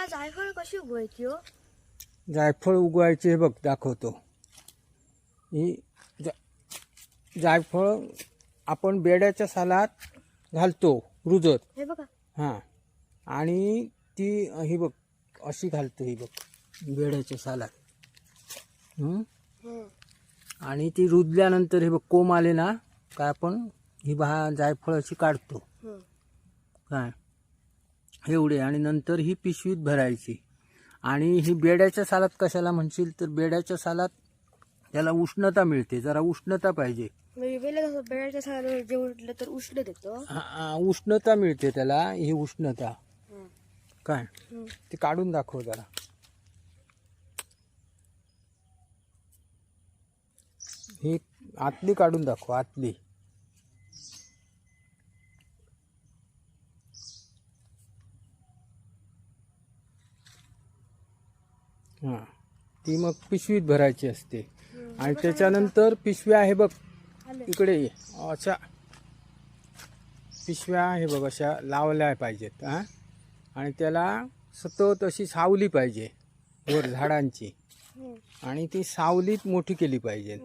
बाबा जायफळ कशी उगवायची हो जायफळ उगवायचे हे बघ दाखवतो ही जा जायफळ आपण बेड्याच्या सालात घालतो रुजत हे बघा हां आणि ती ही बघ अशी घालतो ही बघ बेड्याच्या सालात. आणि ती रुजल्यानंतर हे बघ कोंब आले ना काय आपण ही बा जायफळ अशी काढतो हं. काय एवढे आणि नंतर ही पिशवीत भरायची. आणि ही बेड्याच्या सालात कशाला म्हणशील तर बेड्याच्या सालात त्याला उष्णता मिळते. जरा उष्णता पाहिजे. म्हणजे वेळेला कसं बेळाच्या साला जे उठलं तर उष्ण देतो. उष्णता मिळते त्याला ही उष्णता. काय. ते काढून दाखव जरा. ही आतली काढून दाखव आतली. हा. ती मग पिशवीत भरायची असते. आणि त्याच्यानंतर पिशव्या आहे बघ. इकडे अशा पिशव्या हे बघ अशा लावल्या पाहिजेत हा. आणि त्याला सतत अशी सावली पाहिजे वर झाडांची. आणि ती सावलीत मोठी केली पाहिजे?